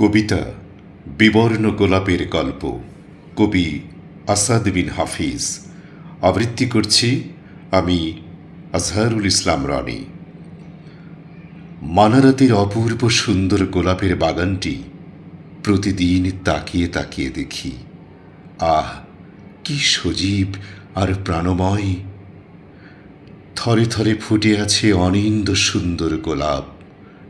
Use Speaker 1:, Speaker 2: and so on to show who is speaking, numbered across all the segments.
Speaker 1: কবিতা বিবর্ণ গোলাপের গল্প, কবি আসাদ বিন হাফিজ। আবৃত্তি করছি আমি আজহারুল ইসলাম রনি। মানারাতের অপূর্ব সুন্দর গোলাপের বাগানটি প্রতিদিন তাকিয়ে তাকিয়ে দেখি। আহ, কি সজীব আর প্রাণময়। থরে থরে ফুটে আছে অনিন্দ সুন্দর গোলাপ,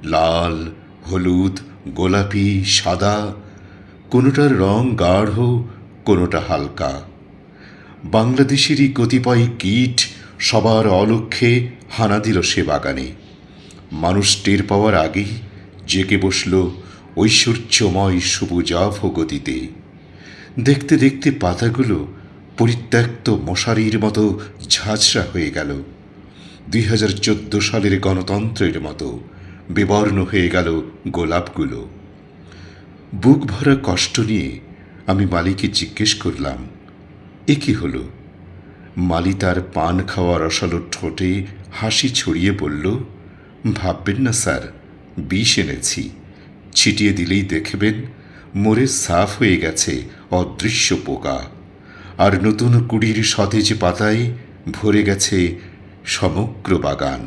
Speaker 1: লাল হলুদ, গোলাপি, সাদা, কোনোটার রং গাঢ়, কোনোটা হালকা। বাংলাদেশেরই কতিপয় কীট সবার অলক্ষ্যে হানা দিল সে বাগানে। মানুষ টের পাওয়ার আগেই জেগে বসল ঐশ্বর্যময় সবুজাভ গতিতে। দেখতে দেখতে পাতাগুলো পরিত্যক্ত মশারির মতো ঝাঁঝরা হয়ে গেল। দুই হাজার চোদ্দ সালের গণতন্ত্রের মতো। বিবর্ণ হয়ে গেল গোলাপগুলো। বুক ভরা কষ্ট নিয়ে আমি মালিকে জিজ্ঞেস করলাম, এ কি হলো? মালি তার পান খাওয়া রসালো ঠোঁটে হাসি ছড়িয়ে বলল, ভাববেন না স্যার, বিষ এনেছি। ছিটিয়ে দিলেই দেখবেন মোরে সাফ হয়ে গেছে অদৃশ্য পোকা। আর নতুন কুড়ির সতেজ পাতায় ভরে গেছে সমগ্র বাগান।